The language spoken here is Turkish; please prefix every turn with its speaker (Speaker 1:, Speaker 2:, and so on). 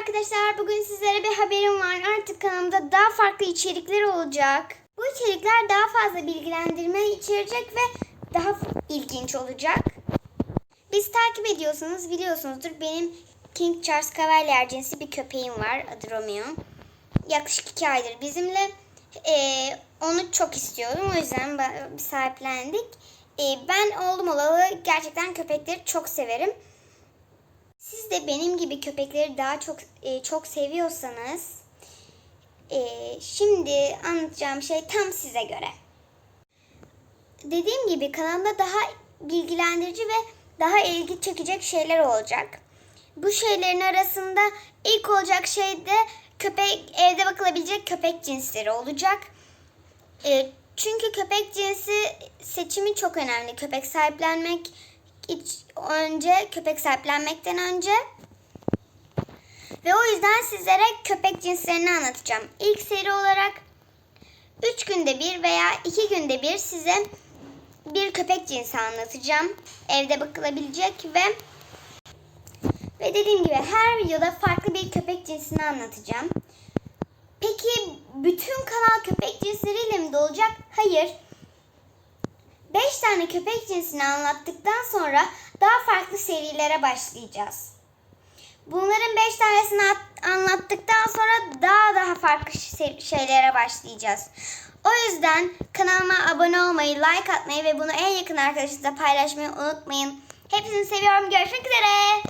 Speaker 1: arkadaşlar. Bugün sizlere bir haberim var. Artık kanalımda daha farklı içerikler olacak. Bu içerikler daha fazla bilgilendirme içerecek ve daha ilginç olacak. Biz takip ediyorsanız biliyorsunuzdur. Benim King Charles Cavalier cinsi bir köpeğim var. Adı Romeo. Yaklaşık iki aydır bizimle. Ee, onu çok istiyordum. O yüzden sahiplendik. Ee, ben oğlum olalı gerçekten köpekleri çok severim. Siz de benim gibi köpekleri daha çok e, çok seviyorsanız e, şimdi anlatacağım şey tam size göre. Dediğim gibi kanalda daha bilgilendirici ve daha ilgi çekecek şeyler olacak. Bu şeylerin arasında ilk olacak şey de köpek evde bakılabilecek köpek cinsleri olacak. E, çünkü köpek cinsi seçimi çok önemli. Köpek sahiplenmek hiç önce köpek sahiplenmekten önce ve o yüzden sizlere köpek cinslerini anlatacağım. İlk seri olarak 3 günde bir veya 2 günde bir size bir köpek cinsi anlatacağım. Evde bakılabilecek ve ve dediğim gibi her videoda farklı bir köpek cinsini anlatacağım. Peki bütün kanal köpek cinsleriyle mi dolacak? Hayır. 5 tane köpek cinsini anlattıktan sonra daha farklı serilere başlayacağız. Bunların 5 tanesini at- anlattıktan sonra daha daha farklı şey- şeylere başlayacağız. O yüzden kanalıma abone olmayı, like atmayı ve bunu en yakın arkadaşınızla paylaşmayı unutmayın. Hepinizi seviyorum. Görüşmek üzere.